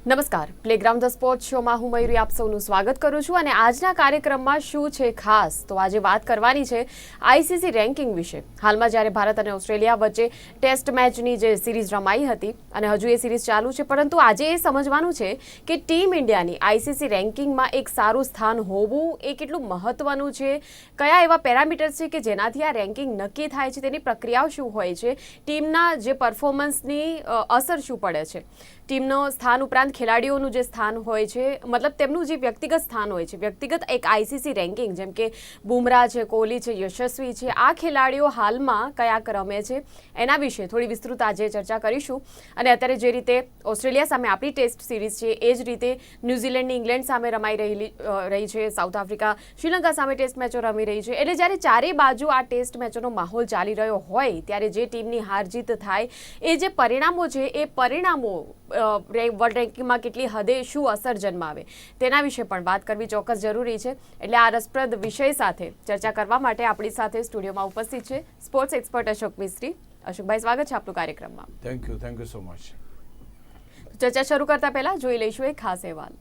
નમસ્કાર. Playground the sport શોમાં હું મયુરી આપ સૌનું સ્વાગત કરું છું અને આજના કાર્યક્રમમાં શું છે ખાસ? તો આજે વાત કરવાની છે આઈસીસી રેન્કિંગ વિશે. હાલમાં જ્યારે ભારત અને ઓસ્ટ્રેલિયા વચ્ચે ટેસ્ટ મેચની જે સિરીઝ રમાઈ હતી અને હજુ એ સિરીઝ ચાલુ છે, પરંતુ આજે એ સમજવાનું છે કે ટીમ ઇન્ડિયાની આઈસીસી રેન્કિંગમાં એક સારું સ્થાન હોવું એ કેટલું મહત્વનું છે? કયા એવા પેરામીટર્સ છે કે જેનાથી આ રેન્કિંગ નક્કી થાય છે? તેની પ્રક્રિયાઓ શું હોય છે? ટીમના જે પરફોર્મન્સની અસર શું પડે છે? ટીમનો સ્થાન ઉપરાંત ખેલાડીઓનું જે સ્થાન હોય છે, મતલબ તેમનું જે વ્યક્તિગત સ્થાન હોય છે, વ્યક્તિગત એક આઈસીસી રેન્કિંગ, જેમ કે બુમરાહ છે, કોહલી છે, યશસ્વી છે, આ ખેલાડીઓ હાલમાં કયા ક્રમે છે, એના વિશે થોડી વિસ્તૃત આજે ચર્ચા કરીશું. અને અત્યારે જે રીતે ઓસ્ટ્રેલિયા સામે આપણી ટેસ્ટ સિરીઝ છે, એ જ રીતે ન્યૂઝીલેન્ડની ઇંગ્લેન્ડ સામે રમાઈ રહેલી રહી છે, સાઉથ આફ્રિકા, શ્રીલંકા સામે ટેસ્ટ મેચો રમી રહી છે. એટલે જ્યારે ચારે બાજુ આ ટેસ્ટ મેચોનો માહોલ ચાલી રહ્યો હોય, ત્યારે જે ટીમની હાર જીત થાય, એ જે પરિણામો છે, એ પરિણામો વર્લ્ડ રેન્કિંગમાં કેટલી હદે શું અસર જન્માવે તેના વિશે પણ વાત કરવી ચોક્કસ જરૂરી છે. એટલે આ રસપ્રદ વિષય સાથે ચર્ચા કરવા માટે આપણી સાથે સ્ટુડિયોમાં ઉપસ્થિત છે સ્પોર્ટ્સ એક્સપર્ટ અશોક મિસ્ત્રી. અશોકભાઈ સ્વાગત છે આપનું કાર્યક્રમમાં. Thank you thank you so much ચર્ચા શરૂ કરતા પહેલા જોઈ લઈશું એક ખાસ અહેવાલ.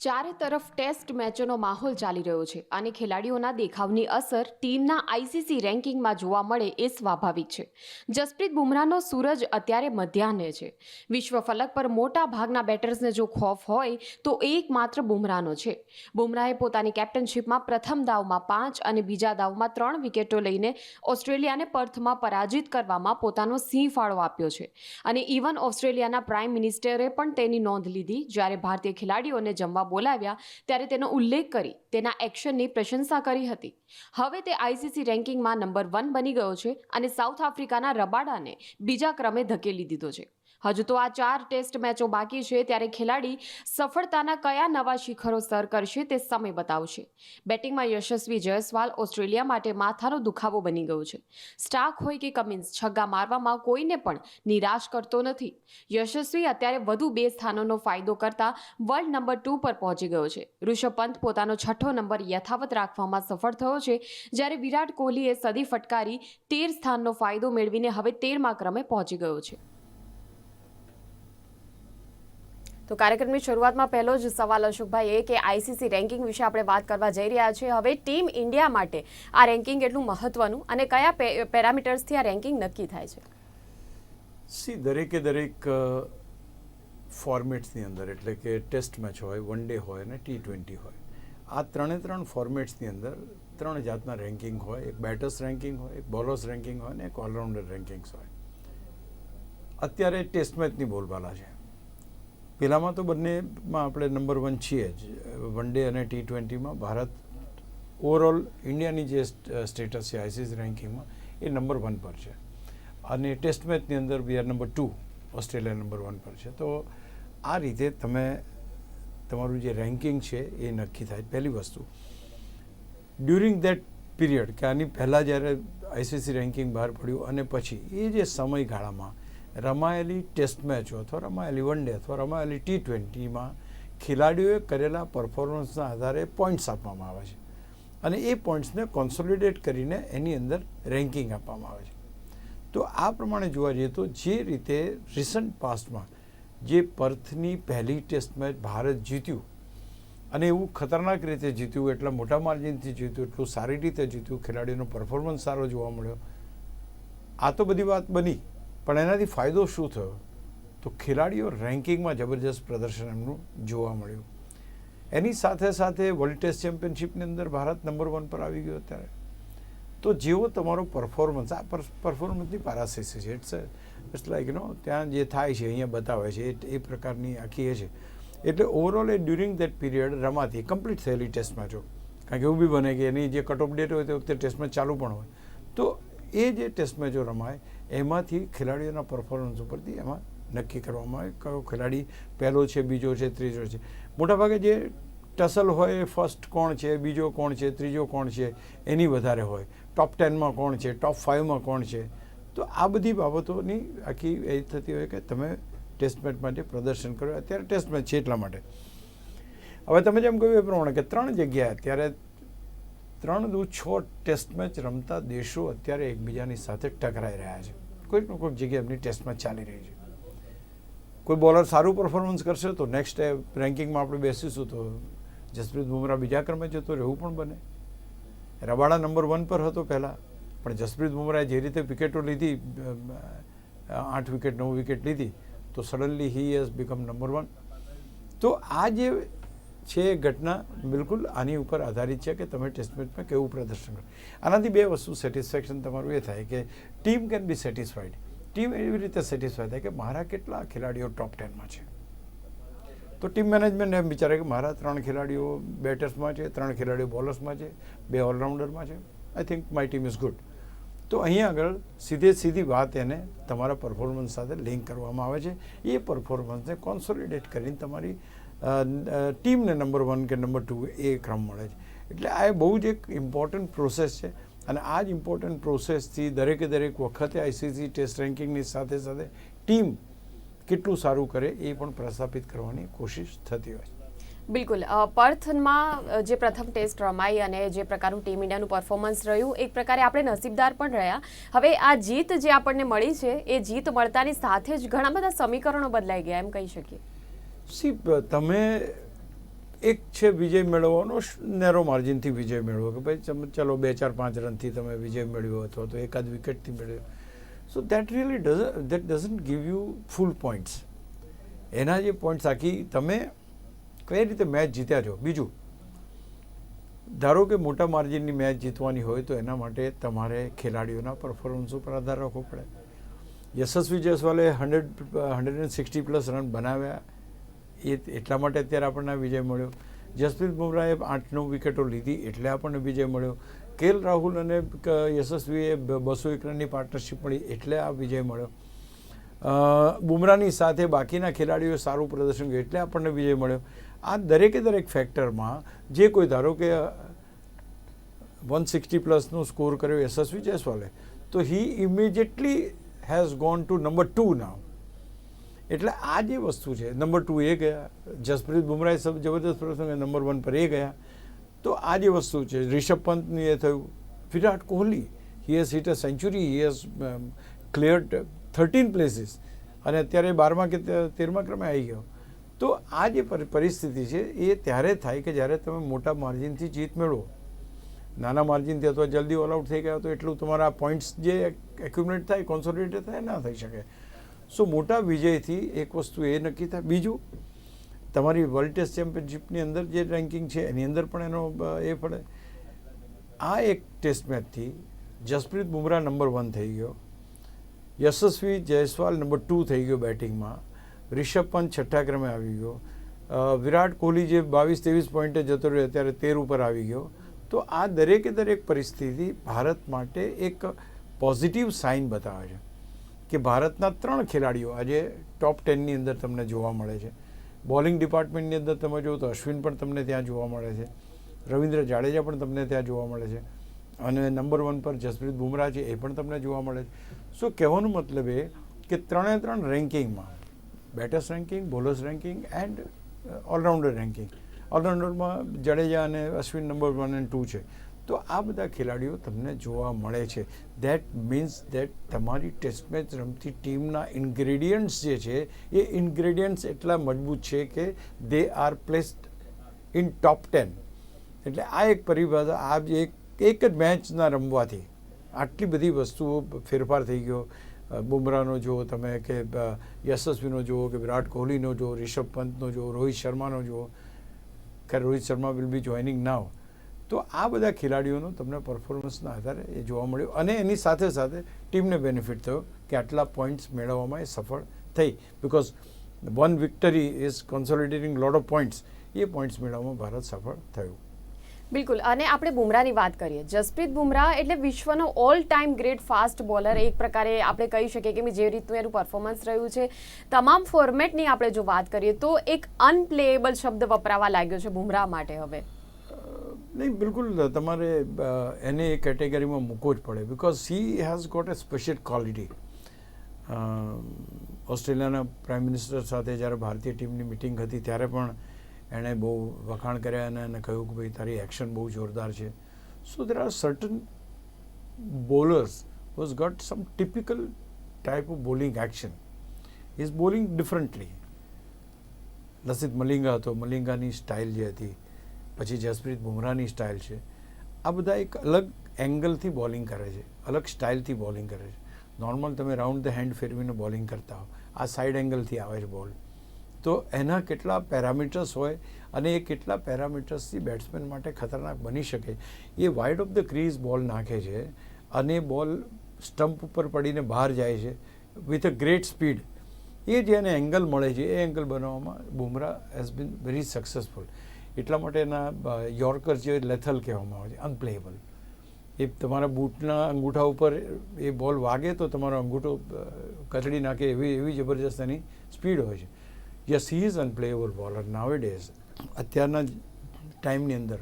ચારે તરફ ટેસ્ટ મેચોનો માહોલ ચાલી રહ્યો છે અને ખેલાડીઓના દેખાવની અસર ટીમના આઈસીસી રેન્કિંગમાં જોવા મળે એ સ્વાભાવિક છે. જસપ્રીત બુમરાહનો સૂરજ અત્યારે મધ્યાહને છે. વિશ્વ ફલક પર મોટા ભાગના બેટર્સને જો ખોફ હોય તો એકમાત્ર બુમરાહનો છે. બુમરાહે પોતાની કેપ્ટનશીપમાં પ્રથમ દાવમાં પાંચ અને બીજા દાવમાં ત્રણ વિકેટો લઈને ઓસ્ટ્રેલિયાને પર્થમાં પરાજિત કરવામાં પોતાનો સિંહ ફાળો આપ્યો છે. અને ઇવન ઓસ્ટ્રેલિયાના પ્રાઇમ મિનિસ્ટરે પણ તેની નોંધ લીધી જ્યારે ભારતીય ખેલાડીઓને જમવા બોલાવ્યા ત્યારે તેનો ઉલ્લેખ કરી તેના એક્શનની પ્રશંસા કરી હતી. હવે તે આઈસીસી રેન્કિંગમાં નંબર વન બની ગયો છે અને સાઉથ આફ્રિકાના રબાડાને બીજા ક્રમે ધકેલી દીધો છે. હજુ તો આ ચાર ટેસ્ટ મેચો બાકી છે, ત્યારે ખેલાડી સફળતાના કયા નવા શિખરો સર કરશે તે સમય બતાવશે. બેટિંગમાં યશસ્વી જયસ્વાલ ઓસ્ટ્રેલિયા માટે માથાનો દુખાવો બની ગયો છે. સ્ટાક હોય કે કમિન્સ, છગ્ગા મારવામાં કોઈને પણ નિરાશ કરતો નથી. યશસ્વી અત્યારે વધુ બે સ્થાનોનો ફાયદો કરતા વર્લ્ડ નંબર ટુ પર પહોંચી ગયો છે. ઋષભ પંત પોતાનો છઠ્ઠો નંબર યથાવત રાખવામાં સફળ થયો છે, જ્યારે વિરાટ કોહલીએ સદી ફટકારી તેર સ્થાનનો ફાયદો મેળવીને હવે તેરમા ક્રમે પહોંચી ગયો છે. તો કાર્યક્રમની શરૂઆતમાં પહેલો જ સવાલ અશોકભાઈ એ કે આઈસીસી રેન્કિંગ વિશે આપણે વાત કરવા જઈ રહ્યા છીએ હવે ટીમ ઇન્ડિયા માટે આ રેન્કિંગ એટલું મહત્વનું અને કયા પેરામીટર્સથી આ રેન્કિંગ નક્કી થાય છે? સી, દરેકે દરેક ફોર્મેટ્સની અંદર, એટલે કે ટેસ્ટ મેચ હોય, વન ડે હોય અને ટી ટ્વેન્ટી હોય. આ ત્રણે ત્રણ ફોર્મેટ્સની અંદર ત્રણ જાતના રેન્કિંગ હોય. એક બેટર્સ રેન્કિંગ હોય, એક બોલર્સ રેન્કિંગ હોય અને એક ઓલરાઉન્ડર રેન્કિંગ્સ હોય. અત્યારે ટેસ્ટ મેચની બોલબાલા છે. પેલામાં તો બંનેમાં આપણે નંબર વન છીએ જ. વન ડે અને ટી ટ્વેન્ટીમાં ભારત ઓવરઓલ ઇન્ડિયાની જે સ્ટેટસ છે આઈસીસી રેન્કિંગમાં, એ નંબર વન પર છે. અને ટેસ્ટ મેચની અંદર we are number two Australia number one પર છે. તો આ રીતે તમે, તમારું જે રેન્કિંગ છે, એ નક્કી થાય. પહેલી વસ્તુ ડ્યુરિંગ દેટ પીરિયડ કે આની પહેલાં જ્યારે આઈસીસી રેન્કિંગ બહાર પડ્યું અને પછી એ જે સમયગાળામાં રમાયેલી ટેસ્ટ મેચો અથવા રમાયેલી વન ડે અથવા રમાયેલી ટી ટ્વેન્ટીમાં ખેલાડીઓએ કરેલા પરફોર્મન્સના આધારે પોઈન્ટ્સ આપવામાં આવે છે. અને એ પોઈન્ટ્સને કોન્સોલિડેટ કરીને એની અંદર રેન્કિંગ આપવામાં આવે છે. તો આ પ્રમાણે જોવા જઈએ તો જે રીતે રિસન્ટ પાસ્ટમાં જે પર્થની પહેલી ટેસ્ટ મેચ ભારત જીત્યું અને એવું ખતરનાક રીતે જીત્યું, એટલા મોટા માર્જિનથી જીત્યું, એટલું સારી રીતે જીત્યું, ખેલાડીનો પરફોર્મન્સ સારો જોવા મળ્યો, આ તો બધી વાત બની. પણ એનાથી ફાયદો શું થયો? તો ખેલાડીઓ રેન્કિંગમાં જબરજસ્ત પ્રદર્શન એમનું જોવા મળ્યું. એની સાથે સાથે વર્લ્ડ ટેસ્ટ ચેમ્પિયનશિપની અંદર ભારત નંબર વન પર આવી ગયો અત્યારે. તો જેવો તમારો પરફોર્મન્સ આ પરફોર્મન્સની પારાસિસ છે. ઇટ્સ ઇટ્સ લાઈક નો ત્યાં જે થાય છે, અહીંયા બતાવે છે, એ એ પ્રકારની આખી એ છે. એટલે ઓવરઓલ એ ડ્યુરિંગ દેટ પીરિયડ રમાતી કમ્પ્લીટ થયેલી ટેસ્ટમાં જો કારણ કે એવું બી બને કે એની જે કટ ઓફ ડેટ હોય તે વખતે ટેસ્ટમાં ચાલુ પણ હોય. તો એ જે ટેસ્ટ મેચો રમાય, એમાંથી ખેલાડીઓના પરફોર્મન્સ ઉપરથી એમાં નક્કી કરવામાં આવે. કયો ખેલાડી પહેલો છે, બીજો છે, ત્રીજો છે. મોટાભાગે જે ટસલ હોય ફર્સ્ટ કોણ છે, બીજો કોણ છે, ત્રીજો કોણ છે, એની વધારે હોય. ટોપ ટેનમાં કોણ છે ટોપ ફાઇવમાં કોણ છે. તો આ બધી બાબતોની આખી એ થતી હોય કે તમે ટેસ્ટ મેચ માટે પ્રદર્શન કર્યું અત્યારે ટેસ્ટ મેચ છે એટલા માટે. હવે તમે જેમ કહ્યું એ પ્રમાણે કે ત્રણ જગ્યાએ અત્યારે ત્રણ દુ છ ટેસ્ટ મેચ રમતા દેશો અત્યારે એકબીજાની સાથે ટકરાઈ રહ્યા છે. કોઈક ને કોઈક જગ્યાએ એમની ટેસ્ટ મેચ ચાલી રહી છે. કોઈ બોલર સારું પરફોર્મન્સ કરશે તો નેક્સ્ટ રેન્કિંગમાં આપણે બેસીશું તો જસપ્રીત બુમરાહ બીજા ક્રમે જતો રહેવું પણ બને. રબાડા નંબર વન પર હતો પહેલાં, પણ જસપ્રીત બુમરાહે જે રીતે વિકેટો લીધી આઠ વિકેટ નવ વિકેટ લીધી, તો suddenly he has become number one તો આ જે છે એ ઘટના બિલકુલ આની ઉપર આધારિત છે કે તમે ટેસ્ટ મેચમાં કેવું પ્રદર્શન કરો. આનાથી બે વસ્તુ સેટિસ્ફેક્શન તમારું એ થાય કે team can be satisfied team એવી રીતે સેટિસ્ફાઈ થાય કે મારા કેટલા ખેલાડીઓ ટોપ ટેનમાં છે. તો ટીમ મેનેજમેન્ટ એમ વિચારે કે મારા ત્રણ ખેલાડીઓ બેટર્સમાં છે, ત્રણ ખેલાડીઓ બોલર્સમાં છે, બે ઓલરાઉન્ડરમાં છે. I think my team is good તો અહીંયા આગળ સીધે સીધી વાત એને તમારા પરફોર્મન્સ સાથે લિંક કરવામાં આવે છે. એ પરફોર્મન્સને કોન્સોલિડેટ કરીને તમારી ટીમને નંબર વન કે નંબર ટુ એ ક્રમ મળે છે. એટલે આ બહુ જ એક ઇમ્પોર્ટન્ટ પ્રોસેસ છે અને આ જ ઇમ્પોર્ટન્ટ પ્રોસેસથી દરેકે દરેક વખતે આઈસીસી ટેસ્ટ રેન્કિંગની સાથે સાથે ટીમ કેટલું સારું કરે એ પણ પ્રસ્થાપિત કરવાની કોશિશ થતી હોય બિલકુલ. પર્થમાં જે પ્રથમ ટેસ્ટ રમાઈ અને જે પ્રકારનું ટીમ ઇન્ડિયાનું પરફોર્મન્સ રહ્યું, એક પ્રકારે આપણે નસીબદાર પણ રહ્યા. હવે આ જીત જે આપણને મળી છે, એ જીત મળતાની સાથે જ ઘણા બધા સમીકરણો બદલાઈ ગયા એમ કહી શકીએ. સી તમે એક છે વિજય મેળવવાનો નેરો માર્જિનથી વિજય મેળવો કે ભાઈ ચલો બે ચાર પાંચ રનથી તમે વિજય મેળવ્યો અથવા તો એકાદ વિકેટથી મેળવ્યો. So that really does that doesn't give you full points એના જે પોઈન્ટ્સ આખી તમે કઈ રીતે મેચ જીત્યા છો? બીજું, ધારો કે મોટા માર્જિનની મેચ જીતવાની હોય તો એના માટે તમારે ખેલાડીઓના પરફોર્મન્સ ઉપર આધાર રાખવો પડે. Yashasvi જયસ્વાલે hundred hundred and sixty plus run બનાવ્યા. એ એટલા માટે અત્યારે આપણને વિજય મળ્યો. જસપ્રીત બુમરાહે આઠ નવ વિકેટો લીધી એટલે આપણને વિજય મળ્યો. કેએલ રાહુલ અને યશસ્વીએ બસો એક રનની પાર્ટનરશિપ મળી એટલે આ વિજય મળ્યો. બુમરાની સાથે બાકીના ખેલાડીઓએ સારું પ્રદર્શન કર્યું એટલે આપણને વિજય મળ્યો. આ દરેકે દરેક ફેક્ટરમાં જે કોઈ ધારો કે વન સિક્સટી પ્લસનો સ્કોર કર્યો યશસ્વી જયસ્વાલે, તો he immediately has gone to number two now એટલે આ જે વસ્તુ છે, નંબર ટુ એ ગયા, જસપ્રીત બુમરાહ સબ જબરદસ્ત પ્રસંગે નંબર વન પર એ ગયા. તો આ જે વસ્તુ છે, રિષભ પંતની એ થયું. Virat Kohli he has hit a century he has cleared thirteen places અને અત્યારે બારમા કે તેરમા ક્રમે આવી ગયો. તો આ જે પરિસ્થિતિ છે, એ ત્યારે થાય કે જ્યારે તમે મોટા માર્જિનથી જીત મેળવો. નાના માર્જિનથી અથવા જલ્દી ઓલ આઉટ થઈ ગયા તો એટલું તમારા પોઈન્ટ્સ જે એક્યુમલેટ થાય કોન્સોલિડેટ થાય, ના થઈ શકે. સો મોટા વિજયથી એક વસ્તુ એ નક્કી થાય. બીજું, તમારી વર્લ્ડ ટેસ્ટ ચેમ્પિયનશિપની અંદર જે રેન્કિંગ છે, એની અંદર પણ એનો એ પડે આ એક ટેસ્ટ મેચથી જસપ્રીત બુમરાહ નંબર વન થઈ ગયો. યશસ્વી જયસ્વાલ નંબર ટુ થઈ ગયો બેટિંગમાં રિષભ પંત છઠ્ઠા ક્રમે આવી ગયો. વિરાટ કોહલી જે બાવીસ ત્રેવીસ પોઈન્ટે જતો રહ્યો અત્યારે તેર ઉપર આવી ગયો. તો આ દરેકે દરેક પરિસ્થિતિ ભારત માટે એક પોઝિટિવ સાઇન બતાવે છે. કે ભારતના ત્રણ ખેલાડીઓ આજે ટોપ ટેનની અંદર તમને જોવા મળે છે. બોલિંગ ડિપાર્ટમેન્ટની અંદર તમે જુઓ તો અશ્વિન પણ તમને ત્યાં જોવા મળે છે. રવિન્દ્ર જાડેજા પણ તમને ત્યાં જોવા મળે છે. અને નંબર વન પર જસપ્રીત બુમરાહ છે, એ પણ તમને જોવા મળે છે. સો કહેવાનો મતલબ એ કે ત્રણે ત્રણ રેન્કિંગમાં batters ranking bowlers ranking and allrounder ranking ઓલરાઉન્ડરમાં Jadeja અને Ashwin number one and two છે. તો આ બધા ખેલાડીઓ તમને જોવા મળે છે. દેટ મીન્સ દેટ તમારી ટેસ્ટ મેચ રમતી ટીમના ઇન્ગ્રેડિયન્ટ્સ જે છે, એ ઇન્ગ્રેડિયન્ટ્સ એટલા મજબૂત છે કે they are placed in top ten એટલે આ એક પરિભાષા, આ એક એક જ મેચના રમવાથી આટલી બધી વસ્તુઓ ફેરફાર થઈ ગયો. બુમરાહનો જુઓ તમે કે યશસ્વીનો જુઓ કે વિરાટ કોહલીનો જુઓ, રિષભ પંતનો જુઓ, રોહિત શર્માનો જુઓ. કે Rohit Sharma will be joining now તો આ બધા ખેલાડીઓનું તમને પરફોર્મન્સના આધારે એ જોવા મળ્યું. અને એની સાથે સાથે ટીમને બેનિફિટ થયો કે આટલા પોઈન્ટ્સ મેળવવામાં એ સફળ થઈ. Because one victory is consolidating lot of points A points મેળવવામાં ભારત સફળ થયું. બિલકુલ. અને આપણે બુમરાહની વાત કરીએ. જસપ્રીત બુમરાહ એટલે વિશ્વનો all time great fast bowler એક પ્રકારે આપણે કહી શકીએ કે જે રીતનું એનું પરફોર્મન્સ રહ્યું છે. તમામ ફોર્મેટની આપણે જો વાત કરીએ તો એક અનપ્લેએબલ શબ્દ વપરાવા લાગ્યો છે બુમરાહ માટે હવે. નહીં, બિલકુલ, તમારે એને એ કેટેગરીમાં મૂકવો જ પડે. Because she has got a special quality ઓસ્ટ્રેલિયાના પ્રાઇમ મિનિસ્ટર સાથે જ્યારે ભારતીય ટીમની મિટિંગ હતી, ત્યારે પણ એણે બહુ વખાણ કર્યા અને એને કહ્યું કે ભાઈ, તારી એક્શન બહુ જોરદાર છે. So there are certain bowlers was got some typical type of bowling action is bowling differently Lasith Malinga હતો. મલિંગાની સ્ટાઇલ જે હતી. પછી જસપ્રીત બુમરાહની સ્ટાઇલ છે. આ બધા એક અલગ એંગલથી બોલિંગ કરે છે. અલગ સ્ટાઇલથી બોલિંગ કરે છે. નોર્મલ તમે રાઉન્ડ ધ હેન્ડ ફેરવીને બોલિંગ કરતા હો. આ સાઇડ એંગલથી આવે છે બોલ તો એના કેટલા પેરામીટર્સ હોય અને એ કેટલા પેરામીટર્સથી બેટ્સમેન માટે ખતરનાક બની શકે, એ wide of the crease ball નાખે છે અને બોલ સ્ટમ્પ ઉપર પડીને બહાર જાય છે વિથ અ ગ્રેટ સ્પીડ એ જે એને એંગલ મળે છે. એ એંગલ બનાવવામાં Bumrah has been very successful એટલા માટે એના યોર્કર જે લેથલ કહેવામાં આવે છે અનપ્લેએબલ એ તમારા બૂટના અંગૂઠા ઉપર એ બોલ વાગે તો તમારો અંગૂઠો કચડી નાખે એવી એવી જબરજસ્ત એની સ્પીડ હોય છે. Yes, he is unplayable bowler nowadays અત્યારના ટાઈમની અંદર.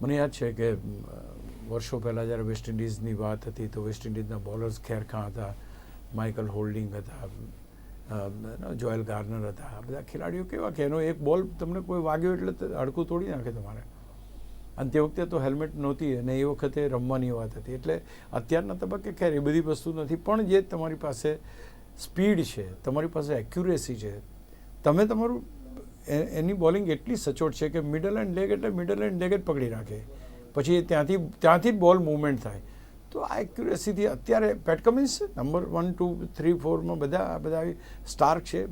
મને યાદ છે કે વર્ષો પહેલાં જ્યારે વેસ્ટ ઇન્ડિઝની વાત હતી તો વેસ્ટ ઇન્ડિઝના બોલર્સ ખેરખાં હતા, માઇકલ હોલ્ડિંગ હતા અ, જોએલ ગાર્નર હતા. બધા ખેલાડીઓ કેવા કે એનો એક બોલ તમને કોઈ વાગ્યો એટલે હાડકું તોડી નાખે તમારે. અને તે વખતે તો હેલ્મેટ નહોતી અને એ વખતે રમવાની વાત હતી. એટલે અત્યારના તબક્કે ખેર એ બધી વસ્તુ નથી. પણ જે તમારી પાસે સ્પીડ છે તમારી પાસે એક્યુરેસી છે તમે તમારું એની બોલિંગ એટલી સચોટ છે કે મિડલ એન્ડ લેગ એટલે મિડલ એન્ડ લેગ જ પકડી રાખે. પછી ત્યાંથી ત્યાંથી જ બોલ મૂવમેન્ટ થાય. તો આ એક્યુરેસીથી અત્યારે પેટ કમિન્સ છે નંબર વન ટુ થ્રી ફોરમાં બધા બધા સ્ટાર્ક છે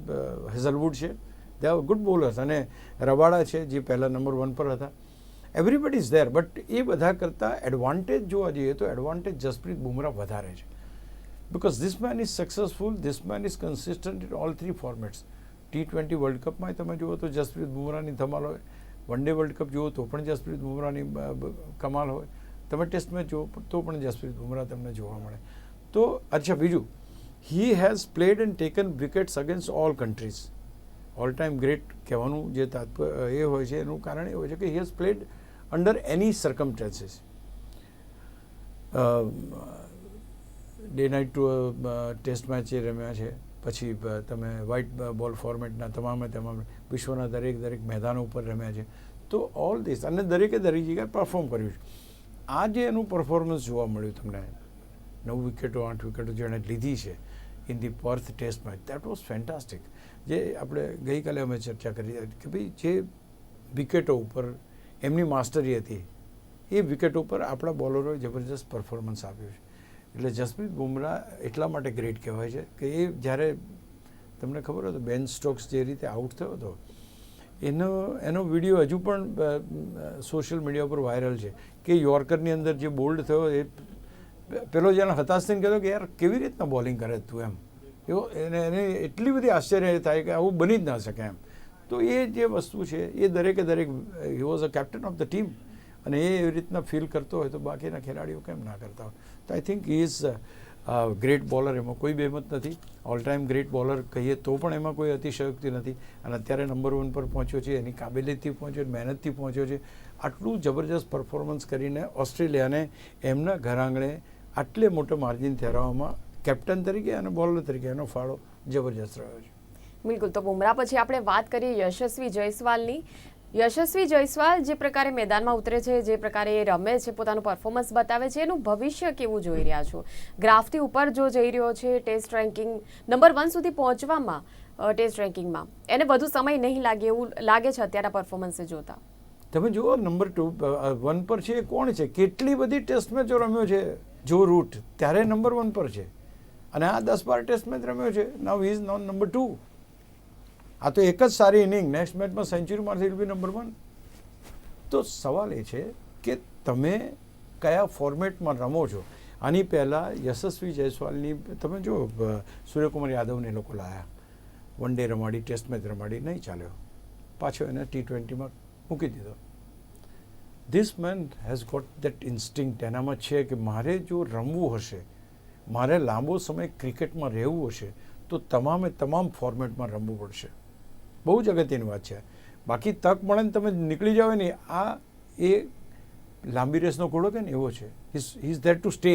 હેઝલવુડ છે. દે આર ગુડ બોલર્સ અને રવાડા છે જે પહેલાં નંબર વન પર હતા. એવરીબડી ઇઝ ધેર બટ એ બધા કરતાં એડવાન્ટેજ જોવા જઈએ તો એડવાન્ટેજ જસપ્રીત બુમરાહ વધારે છે. Because this man is successful this man is consistent in all three formats T twenty world કપમાં તમે જુઓ તો જસપ્રીત બુમરાહની ધમાલ હોય. વન ડે વર્લ્ડ કપ જુઓ તો પણ જસપ્રીત બુમરાહની બ- બ- કમાલ હોય. તમે ટેસ્ટ મેચ જુઓ તો પણ જસપ્રીત બુમરાહ તમને જોવા મળે. તો અચ્છા, બીજું he has played and taken wickets against all countries all time great કહેવાનું જે તાત્પર્ય એ હોય છે, એનું કારણ એ હોય છે કે he has played under any circumstances day night two test match એ રમ્યા છે. પછી તમે વ્હાઇટ બોલ ફોર્મેટના તમામે તમામ વિશ્વના દરેક દરેક મેદાનો ઉપર રમ્યા છે. તો ઓલ ધીસ અને દરેકે દરેક જગ્યાએ પરફોર્મ કર્યું છે. આ જે એનું પરફોર્મન્સ જોવા મળ્યું તમને. નવ વિકેટો આઠ વિકેટો જેણે લીધી છે in the Perth test match that was fantastic જે આપણે ગઈકાલે અમે ચર્ચા કરી કે ભાઈ જે વિકેટો ઉપર એમની માસ્ટરી હતી, એ વિકેટો ઉપર આપણા બોલરોએ જબરજસ્ત પરફોર્મન્સ આપ્યું છે. એટલે જસપ્રીત બુમરાહ એટલા માટે ગ્રેટ કહેવાય છે કે એ જ્યારે, તમને ખબર હોય તો બેન સ્ટોક્સ જે રીતે આઉટ થયો હતો એનો એનો વીડિયો હજુ પણ સોશિયલ મીડિયા ઉપર વાયરલ છે કે યોર્કરની અંદર જે બોલ્ડ થયો એ, પેલો જેને હતાશ થઈને કહેતો કે યાર કેવી રીતના બોલિંગ કરે તું એમ? એવો, એને એને એટલી બધી આશ્ચર્ય થાય કે આવું બની જ ના શકે એમ. તો એ જે વસ્તુ છે, એ દરેકે દરેક he was a captain of the team અને એ એવી રીતના ફીલ કરતો હોય તો બાકીના ખેલાડીઓ કેમ ના કરતા હોય? તો I think is great bowler એમાં કોઈ બેમત નથી. ઓલ ટાઈમ ગ્રેટ બોલર કહીએ તો પણ એમાં કોઈ અતિશયોક્તિ નથી. અને અત્યારે નંબર વન પર પહોંચ્યો છે, એની કાબેલિયતથી પહોંચ્યો છે, મહેનતથી પહોંચ્યો છે. આટલું જબરજસ્ત પરફોર્મન્સ કરીને ઓસ્ટ્રેલિયાને એમના ઘર આંગણે આટલે મોટો માર્જિન હરાવવામાં કેપ્ટન તરીકે અને બોલર તરીકે એનો ફાળો જબરજસ્ત રહ્યો છે. બિલકુલ. તો બુમરા પછી આપણે વાત કરીએ યશસ્વી જયસ્વાલની. યશસ્વી જયસ્વાલ જે પ્રકારે મેદાનમાં ઉતરે છે, જે પ્રકારે એ રમે છે, પોતાનું પરફોર્મન્સ બતાવે છે, એનું ભવિષ્ય કેવું જોઈ રહ્યા છો? ગ્રાફથી ઉપર જો જઈ રહ્યો છે ટેસ્ટ રેન્કિંગ નંબર વન સુધી પહોંચવામાં ટેસ્ટ રેન્કિંગમાં એને વધુ સમય નહીં લાગે એવું લાગે છે અત્યારના પરફોર્મન્સે જોતા. તમે જુઓ, નંબર ટુ વન પર છે એ કોણ છે? કેટલી બધી ટેસ્ટ મેચો રમ્યો છે? જો રૂટ ત્યારે નંબર વન પર છે. અને આ દસ બાર ટેસ્ટ મેચ રમ્યો છે. Now is known number two આ તો એક જ સારી ઇનિંગ નેક્સ્ટ મેચમાં સેન્ચુરી મારશે ઇલ બી નંબર વન તો સવાલ એ છે કે તમે કયા ફોર્મેટમાં રમો છો? આની પહેલાં યશસ્વી જયસ્વાલની, તમે જો સૂર્યકુમાર યાદવને લોકો લાયા. વન ડે રમાડી ટેસ્ટ મેચ રમાડી, નહીં ચાલ્યો. પાછો એને ટી ટ્વેન્ટીમાં મૂકી દીધો. This man has got that instinct એનામાં છે કે મારે જો રમવું હશે, મારે લાંબો સમય ક્રિકેટમાં રહેવું હશે, તો તમામે તમામ ફોર્મેટમાં રમવું પડશે. બહુ જ અગત્યની વાત છે. બાકી તક મળે ને તમે નીકળી જાઓ ને, આ એ લાંબી રેસનો ઘોડો કે ને એવો છે. His is that to stay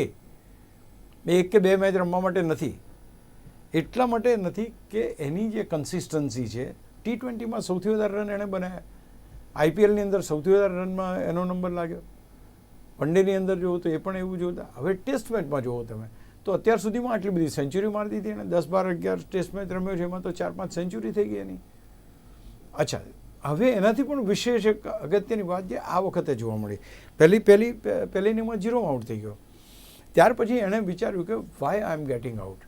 એ એક કે બે મેચ રમવા માટે નથી. એટલા માટે નથી કે એની જે કન્સિસ્ટન્સી છે ટી ટ્વેન્ટીમાં સૌથી વધારે રન એણે બનાવ્યા આઈપીએલની અંદર સૌથી વધારે રનમાં એનો નંબર લાગ્યો. વન ડેની અંદર જુઓ તો એ પણ એવું જોતા. હવે ટેસ્ટ મેચમાં જુઓ તમે. તો અત્યાર સુધીમાં આટલી બધી સેન્ચુરી મારી દીધી એણે દસ બાર અગિયાર ટેસ્ટ મેચ રમ્યો છે, એમાં તો ચાર પાંચ સેન્ચુરી થઈ ગઈ એની. અચ્છા, હવે એનાથી પણ વિશેષ એક અગત્યની વાત જે આ વખતે જોવા મળી. પહેલી પહેલી પહેલી ઇનિંગમાં ઝીરો આઉટ થઈ ગયો. ત્યાર પછી એણે વિચાર્યું કે why I am getting out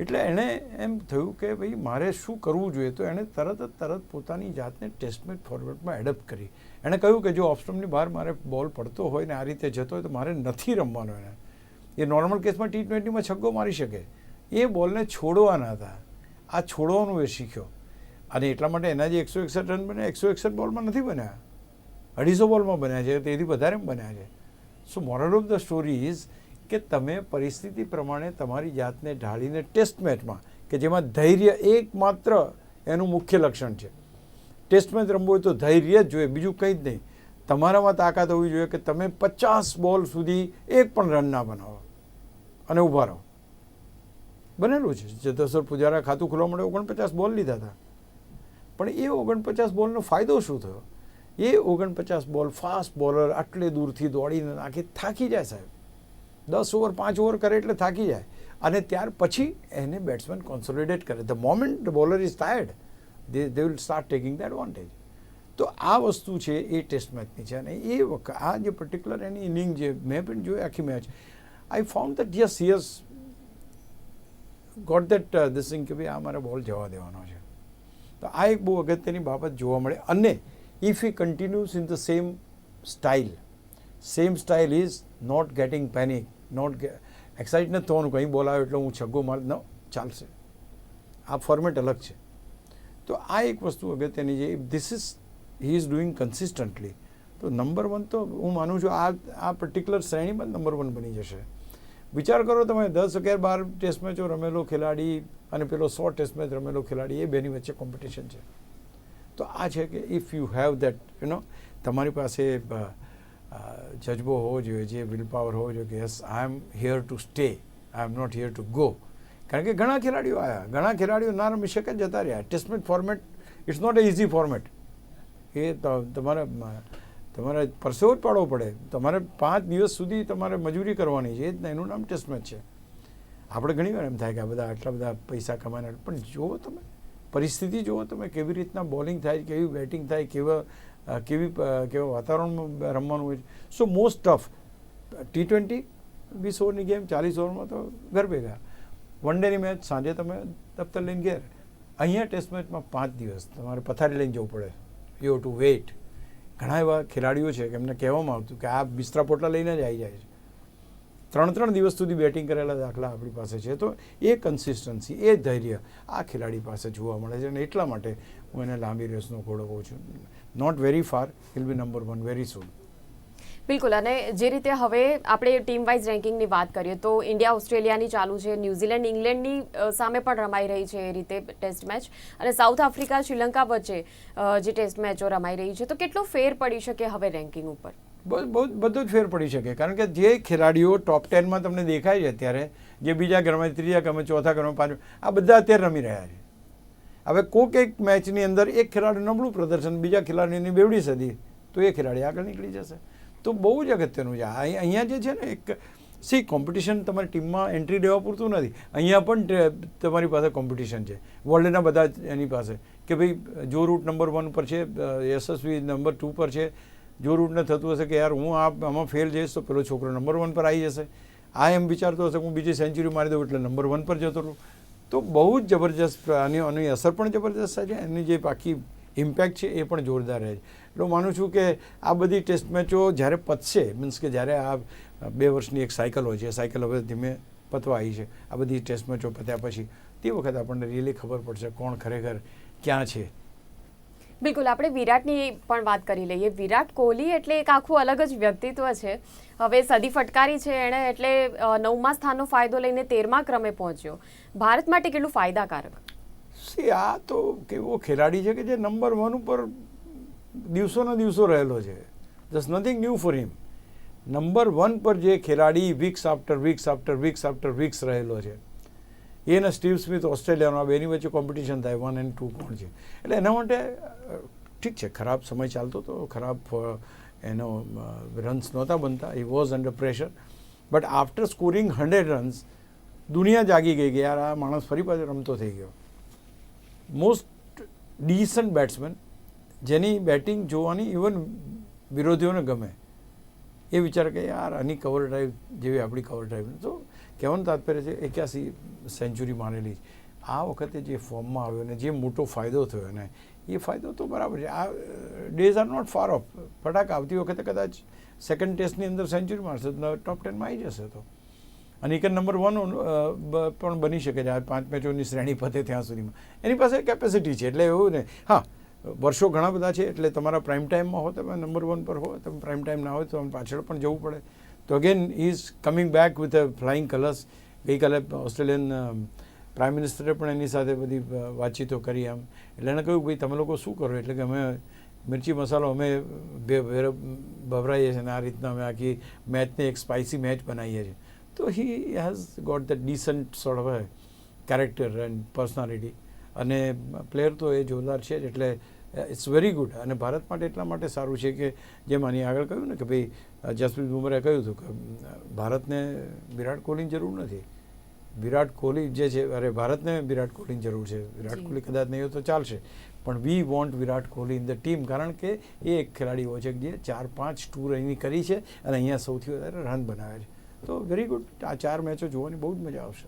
એટલે એણે એમ થયું કે ભાઈ મારે શું કરવું જોઈએ? તો એણે તરત જ તરત પોતાની જાતને ટેસ્ટમેટ ફોર્મેટમાં એડપ્ટ કરી. એણે કહ્યું કે જો ઓફસ્ટમની બહાર મારે બોલ પડતો હોય ને આ રીતે જતો હોય તો મારે નથી રમવાનો એને. એ નોર્મલ કેસમાં ટી ટ્વેન્ટીમાં છગ્ગો મારી શકે. એ બોલને છોડવાના હતા. આ છોડવાનું એ શીખ્યો. અને એટલા માટે એના જે એકસો એકસઠ રન બન્યા. એકસો એકસઠ બોલમાં નથી બન્યા. અઢીસો બોલમાં બન્યા છે, તેથી વધારે બન્યા છે. So moral of the story is કે તમે પરિસ્થિતિ પ્રમાણે તમારી જાતને ઢાળીને ટેસ્ટ મેચમાં કે જેમાં ધૈર્ય એકમાત્ર એનું મુખ્ય લક્ષણ છે. ટેસ્ટ મેચ રમવું હોય તો ધૈર્ય જ જોઈએ, બીજું કંઈ જ નહીં. તમારામાં તાકાત હોવી જોઈએ કે તમે પચાસ બોલ સુધી એક પણ રન ના બનાવો અને ઊભા રહો. બનેલું છે. ચેતેશ્વર પુજારા ખાતું ખોલવા માટે ઓગણપચાસ બોલ લીધા હતા. પણ એ ઓગણપચાસ બોલનો ફાયદો શું થયો? એ ઓગણપચાસ બોલ ફાસ્ટ બોલર આટલે દૂરથી દોડીને નાખી, થાકી જાય સાહેબ. દસ ઓવર, પાંચ ઓવર કરે એટલે થાકી જાય. અને ત્યાર પછી એને બેટ્સમેન કોન્સોલિડેટ કરે. The moment bowler is tired they they will start taking the advantage તો આ વસ્તુ છે એ ટેસ્ટ મેચની છે. અને એ વખત આ જે પર્ટિક્યુલર એની ઇનિંગ જે મેં પણ જોઈ આખી match I found that yes yes got that this thing કે ભાઈ આ મારે બોલ જવા દેવાનો છે. તો આ એક બહુ અગત્યની બાબત જોવા મળે. અને if you continues in the same style same style is not getting panic not excite નથી થવાનું, કંઈ બોલ એટલે હું છગ્ગો માર, ન, ચાલશે. આ ફોર્મેટ અલગ છે. તો આ એક વસ્તુ અગત્યની છે this is he is doing consistently તો નંબર વન તો હું માનું છું આ આ પર્ટિક્યુલર શ્રેણીમાં નંબર વન બની જશે. વિચાર કરો તમે, દસ અગિયાર બાર ટેસ્ટ મેચો રમેલો ખેલાડી અને પેલો સો ટેસ્ટ મેચ રમેલો ખેલાડી, એ બેની વચ્ચે કોમ્પિટિશન છે. તો આ છે કે if you have that you know તમારી પાસે જજ્બો હોવો જોઈએ, જે વિલ પાવર હોવો જોઈએ કે yes I am here to stay I am not here to go કારણ કે ઘણા ખેલાડીઓ આવ્યા ઘણા ખેલાડીઓ ના રમી શકે, જતા રહ્યા. Test match format it's not a easy format એ તમારા તમારે પરસેવો જ પાડવો પડે. તમારે પાંચ દિવસ સુધી તમારે મજૂરી કરવાની છે. એ જ એનું નામ ટેસ્ટ મેચ છે. આપણે ઘણી વાર એમ થાય કે આ બધા આટલા બધા પૈસા કમાના પણ જુઓ તમે, પરિસ્થિતિ જુઓ તમે, કેવી રીતના બોલિંગ થાય, કેવી બેટિંગ થાય, કેવા કેવી કેવા વાતાવરણમાં રમવાનું હોય so most tough T twenty વીસ ઓવરની ગેમ ચાલીસ ઓવરમાં તો ઘર ભેગા. વન ડેની મેચ સાંજે તમે દફતર લઈને ઘેર. અહીંયા ટેસ્ટ મેચમાં પાંચ દિવસ તમારે પથારી લઈને જવું પડે. યુ ટુ વેઇટ ઘણા એવા ખેલાડીઓ છે કે એમને કહેવામાં આવતું કે આ બિસ્તરા પોટલા લઈને જ આવી જાય છે. ત્રણ ત્રણ દિવસ સુધી બેટિંગ કરેલા દાખલા આપણી પાસે છે. તો એ કન્સિસ્ટન્સી એ ધૈર્ય આ ખેલાડી પાસે જોવા મળે છે અને એટલા માટે હું એને લાંબી રેસનો ઘોડો કહું છું. Not very far will be number one very soon બિલકુલ, અને જે રીતે હવે આપણે ટીમ વાઇઝ રેન્કિંગની વાત કરીએ તો ઇન્ડિયા ઓસ્ટ્રેલિયાની ચાલુ છે ન્યૂઝીલેન્ડ ઇંગ્લેન્ડની સામે પણ રમાઈ રહી છે એ રીતે ટેસ્ટ મેચ અને સાઉથ આફ્રિકા શ્રીલંકા વચ્ચે જે ટેસ્ટ મેચો રમાઈ રહી છે. તો કેટલો ફેર પડી શકે હવે રેન્કિંગ ઉપર? બહુ બધું જ ફેર પડી શકે. કારણ કે જે ખેલાડીઓ ટોપ ટેનમાં તમને દેખાય છે અત્યારે, જે બીજા ક્રમે, ત્રીજા ક્રમે, ચોથા ક્રમે, પાંચ, આ બધા અત્યારે રમી રહ્યા છે. હવે કોઈક એક મેચની અંદર એક ખેલાડી નબળું પ્રદર્શન, બીજા ખેલાડીની બેવડી સદી, તો એ ખેલાડી આગળ નીકળી જશે. તો બહુ જ અગત્યનું છે. અહીંયા જે છે ને એક સી કોમ્પિટિશન તમારી ટીમમાં એન્ટ્રી લેવા પૂરતું નથી. અહીંયા પણ તમારી પાસે કોમ્પિટિશન છે. વર્લ્ડના બધા એની પાસે. કે ભાઈ, જો રૂટ નંબર વન પર છે યશસ્વી નંબર ટુ પર છે, જો રૂટને થતું હશે કે યાર હું આમાં ફેલ જઈશ તો પેલો છોકરો નંબર વન પર આવી જશે. આ એમ વિચારતો હશે હું બીજી સેન્ચુરી મારી દઉં એટલે નંબર વન પર જતો રહું. તો બહુ જ જબરજસ્ત આની અસર પણ જબરજસ્ત થાય છે. એની જે બાકી ઇમ્પેક્ટ છે, એ પણ જોરદાર રહે છે. એટલે હું માનું છું કે આ બધી ટેસ્ટ મેચો જ્યારે પતશે મીન્સ કે જ્યારે આ બે વર્ષની એક સાયકલ હોય છે સાયકલ હવે ધીમે પતવા આવી છે. આ બધી ટેસ્ટ મેચો પત્યા પછી, તે વખત આપણને રિયલી ખબર પડશે કોણ ખરેખર ક્યાં છે. બિલકુલ, આપણે વિરાટની પણ વાત કરી લઈએ. વિરાટ કોહલી એટલે એક આખું અલગ જ વ્યક્તિત્વ છે. હવે સદી ફટકારી છે એણે, એટલે નવમા સ્થાનનો ફાયદો લઈને તેરમા ક્રમે પહોંચ્યો. ભારત માટે કેટલું ફાયદાકારક? સી આ તો કેવો ખેલાડી છે કે જે નંબર વન ઉપર દિવસોના દિવસો રહેલો છે. Just nothing new for him number one પર જે ખેલાડી weeks after weeks after weeks after weeks રહેલો છે. એ સ્ટીવ સ્મિથ ઓસ્ટ્રેલિયાનો બેની વચ્ચે કોમ્પિટિશન થાય. વન એન્ડ ટુ કોણ છે? એટલે એના માટે ઠીક છે, ખરાબ સમય ચાલતો હતો ખરાબ એનો રન્સ નહોતા બનતા. He was under pressure but after scoring hundred runs દુનિયા જાગી ગઈ કે યાર આ માણસ ફરી પાછો રમતો થઈ ગયો. મોસ્ટ ડીસન્ટ બેટ્સમેન જેની બેટિંગ જોવાની ઇવન વિરોધીઓને ગમે. એ વિચાર કે યાર, આની કવર ડ્રાઈવ જેવી આપણી કવર ડ્રાઈવ તો કહેવાનું તાત્પર્ય છે, એક્યાસી સેન્ચુરી મારેલી આ વખતે જે ફોર્મમાં આવ્યો ને, જે મોટો ફાયદો થયો ને, એ ફાયદો તો બરાબર છે. આ days are not far off ફટાક આવતી વખતે કદાચ સેકન્ડ ટેસ્ટની અંદર સેન્ચુરી મારશે, તો ટોપ ટેનમાં આવી જશે તો. અને એક નંબર વન પણ બની શકે છે આ પાંચ મેચોની શ્રેણી પતે ત્યાં સુધીમાં એની પાસે કેપેસિટી છે એટલે એવું ને હા વર્ષો ઘણા બધા છે એટલે તમારા પ્રાઇમ ટાઈમમાં હો તમે નંબર વન પર હો તમે પ્રાઇમ ટાઈમ ના હોય તો પાછળ પણ જવું પડે તો again is coming back with a flying colours ગઈકાલે ઓસ્ટ્રેલિયન પ્રાઇમ મિનિસ્ટરે પણ એની સાથે બધી વાતચીતો કરી આમ એટલે એણે કહ્યું ભાઈ તમે લોકો શું કરો એટલે કે અમે મિર્ચી મસાલો અમે ભભરાઈએ છીએ અને આ રીતના અમે આખી મેચને એક સ્પાઇસી મેચ બનાવીએ છીએ તો he has got the decent sort of character and personality અને પ્લેયર તો એ જોરદાર છે જ એટલે ઇટ્સ વેરી ગુડ અને ભારત માટે એટલા માટે સારું છે કે જેમ આની આગળ કહ્યું ને કે ભાઈ અ, જસપ્રીત બુમરાએ કહ્યું હતું કે ભારતને વિરાટ કોહલીની જરૂર નથી. વિરાટ કોહલી જે છે અરે ભારતને વિરાટ કોહલીની જરૂર છે. વિરાટ કોહલી કદાચ નહીં હોય તો ચાલશે. પણ we want Virat Kohli in the team કારણ કે એ એક ખેલાડી હોય છે જે ચાર પાંચ ટૂર અહીંની કરી છે અને અહીંયા સૌથી વધારે રન બનાવે છે. તો વેરી ગુડ આ ચાર મેચો જોવાની બહુ જ મજા આવશે.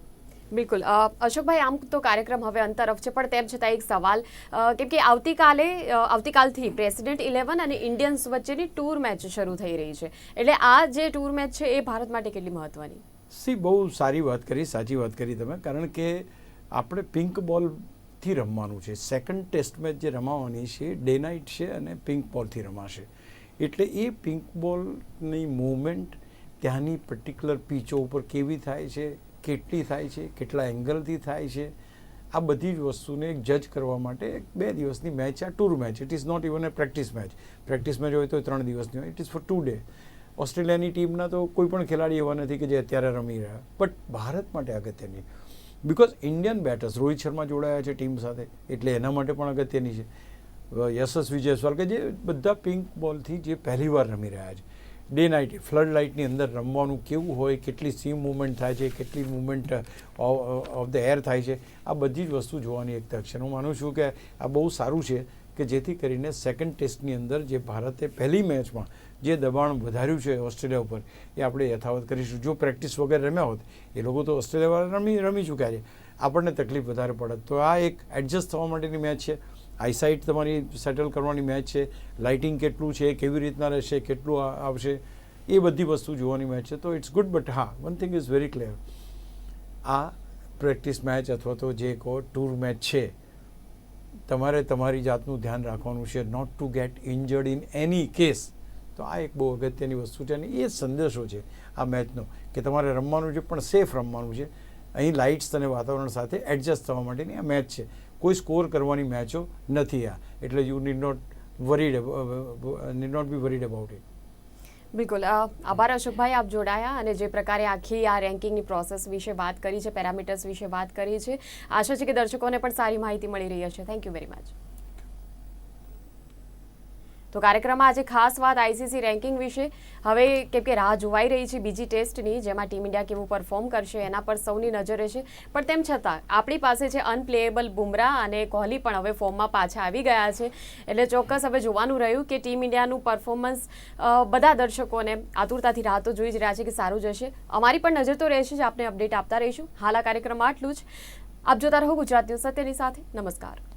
બિલકુલ. અશોકભાઈ આમ તો કાર્યક્રમ હવે અંત તરફ છે પણ તેમ છતાં એક સવાલ. કેમ કે આવતીકાલે આવતીકાલથી પ્રેસિડેન્ટ ઇલેવન અને ઇન્ડિયન્સ વચ્ચેની ટૂર મેચ શરૂ થઈ રહી છે. એટલે આ જે ટૂર મેચ છે એ ભારત માટે કેટલી મહત્વની? સી બહુ સારી વાત કરી સાચી વાત કરી તમે. કારણ કે આપણે પિંક બોલથી રમવાનું છે. સેકન્ડ ટેસ્ટ મેચ જે રમાવાની છે ડે નાઇટ છે અને પિંક બોલથી રમાશે. એટલે એ પિંક બોલની મૂવમેન્ટ ત્યાંની પર્ટિક્યુલર પીચો ઉપર કેવી થાય છે, કેટલી થાય છે, કેટલા એંગલથી થાય છે, આ બધી જ વસ્તુને જજ કરવા માટે બે દિવસની મેચ આ tour match it is not even a practice match practice match હોય તો ત્રણ દિવસની હોય. It is for two day ઓસ્ટ્રેલિયાની ટીમના તો કોઈ પણ ખેલાડી એવા નથી કે જે અત્યારે રમી રહ્યા. બટ ભારત માટે અગત્યની. Because Indian batters Rohit Sharma જોડાયા છે ટીમ સાથે. એટલે એના માટે પણ અગત્યની છે. યશસ યશસ્વી જયસ્વાલ કે જે બધા પિંક બોલથી જે પહેલીવાર રમી રહ્યા છે. ડે નાઇટ ફ્લડ લાઇટની અંદર રમવાનું કેવું હોય, કેટલી સીમ મુવમેન્ટ થાય છે, કેટલી મૂવમેન્ટ ઓફ ધ એર થાય છે, આ બધી જ વસ્તુ જોવાની એક તક છે. હું માનું છું કે આ બહુ સારું છે કે જેથી કરીને સેકન્ડ ટેસ્ટની અંદર જે ભારતે પહેલી મેચમાં જે દબાણ વધાર્યું છે ઓસ્ટ્રેલિયા ઉપર, એ આપણે યથાવત કરીશું. જો પ્રેક્ટિસ વગર રમ્યા હોત, એ લોકો તો ઓસ્ટ્રેલિયાવાળા રમી રમી ચૂક્યા છે. આપણને તકલીફ વધારે પડત. તો આ એક એડજસ્ટ થવા માટેની મેચ છે. આઈસાઇટ તમારી સેટલ કરવાની મેચ છે, લાઇટિંગ કેટલું છે, કેવી રીતના રહેશે, કેટલું આવશે, એ બધી વસ્તુ જોવાની મેચ છે. તો ઇટ્સ ગુડ બટ હા one thing is very clear આ પ્રેક્ટિસ મેચ અથવા તો જે કહો ટૂર મેચ છે, તમારે તમારી જાતનું ધ્યાન રાખવાનું છે not to get injured in any case તો આ એક બહુ અગત્યની વસ્તુ છે અને એ સંદેશો છે આ મેચનો, કે તમારે રમવાનું છે પણ સેફ રમવાનું છે. અહીં લાઇટ્સ અને વાતાવરણ સાથે એડજસ્ટ થવા માટેની આ મેચ છે. કોઈ સ્કોર કરવાની મેચો નથી આ. એટલે you need not worried need not be worried about it બિલકુલ. આભાર અશોકભાઈ, આપ જોડાયા અને જે પ્રકારે આખી આ રેન્કિંગની પ્રોસેસ વિશે વાત કરી છે, પેરામીટર્સ વિશે વાત કરી છે, આશા છે કે દર્શકોને પણ સારી માહિતી મળી રહી હશે. થેન્ક યુ વેરી મચ તો કાર્યક્રમમાં આજે ખાસ વાત આઈસીસી રેન્કિંગ વિશે. હવે કેમ કે રાહ જોવાઈ રહી છે બીજી ટેસ્ટની, જેમાં ટીમ ઇન્ડિયા કેવું પરફોર્મ કરશે એના પર સૌની નજર રહેશે. પણ તેમ છતાં, આપણી પાસે છે અનપ્લેએબલ બુમરાહ અને કોહલી પણ હવે ફોર્મમાં પાછા આવી ગયા છે. એટલે ચોક્કસ હવે જોવાનું રહ્યું કે ટીમ ઇન્ડિયાનું પરફોર્મન્સ બધા દર્શકોને આતુરતાથી રાહ તો જોઈ જ રહ્યા છે કે સારું જશે. અમારી પણ નજર તો રહેશે જ, આપને અપડેટ આપતા રહીશું. હાલ આ કાર્યક્રમમાં આટલું જ. આપ જોતા રહો ગુજરાત ન્યૂઝ સત્યની સાથે. નમસ્કાર.